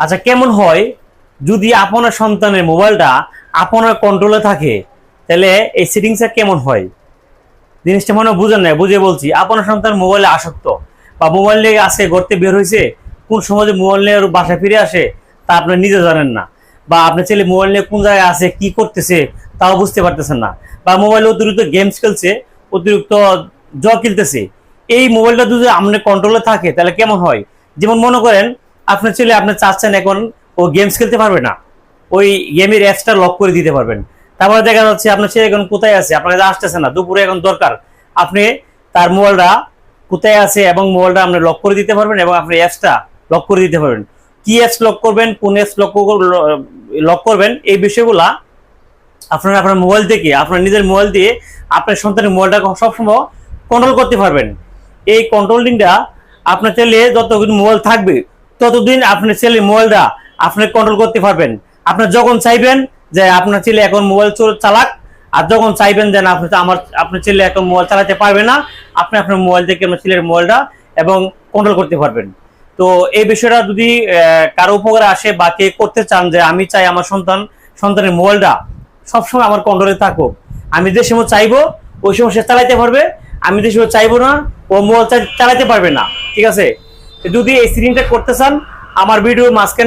আচ্ছা কেমন হয়? যদি আপনার সন্তানের মোবাইলটা আপনার কন্ট্রোলে থাকে, তাহলে এই সেটিংসটা কেমন হয়? জিনিসটা মনে বুঝেন না বুঝে বলছি। আপনার সন্তান মোবাইলে আসক্ত বা মোবাইল নিয়ে আজকে ঘরতে বের হয়েছে, কোন সময় যে মোবাইল নিয়ে বাসায় ফিরে আসে, তা আপনি নিজে জানেন না। বা আপনার ছেলে মোবাইল নিয়ে কোন জায়গায় আছে, কি করতেছে, তাও বুঝতে পারতেছেন না। বা মোবাইলে অতিরিক্ত গেমস খেলছে, অতিরিক্ত জ খেলতেছে, এই মোবাইলটা যদি আপনার কন্ট্রোলে থাকে, তাহলে কেমন হয়? যেমন মনে করেন আপনার ছেলে আপনি চাচ্ছেন এখন ও গেমস খেলতে পারবে না, ওই গেমের অ্যাপসটা লক করে দিতে পারবেন। তারপরে দেখা যাচ্ছে আপনার ছেলে এখন কোথায় আছে? আপনার কাছে আসতেছে না, দুপুরে এখন দরকার। আপনি তার মোবাইলটা কোথায় আছে এবং মোবাইলটা আপনি লক করে দিতে পারবেন এবং আপনি অ্যাপসটা লক করে দিতে পারবেন। কি অ্যাপস লক করবেন, কোন অ্যাপস লক লক করবেন, এই বিষয়গুলা আপনার আপনার মোবাইল থেকে, আপনার নিজের মোবাইল দিয়ে আপনার সন্তানের মোবাইলটা সবসময় কন্ট্রোল করতে পারবেন। এই কন্ট্রোলিংটা আপনার ছেলে যতদিন মোবাইল থাকবে ততদিন আপনার ছেলের মোবাইলটা আপনি কন্ট্রোল করতে পারবেন। আপনার যখন চাইবেন যে আপনার ছেলে এখন মোবাইল চল- চালাক, আর যখন চাইবেন যে আপনি আমার আপনার ছেলে এখন মোবাইল চালাতে পারবে না, আপনি আপনার মোবাইল থেকে আপনার ছেলের মোবাইলটা এবং কন্ট্রোল করতে পারবেন। তো এই বিষয়টা যদি কারও উপকারে আসে বা কে করতে চান যে আমি চাই আমার সন্তান, সন্তানের মোবাইলটা সবসময় আমার কন্ট্রোলে থাকুক। আমি যে সময় চাইব, ওই সময় সে চালাইতে পারবে। আমি যে সময় চাইব না, ও মোবাইল চালাইতে পারবে না। ঠিক আছে? যদি এই স্ক্রিনটা করতে চান আমার ভিডিও মাঝখানে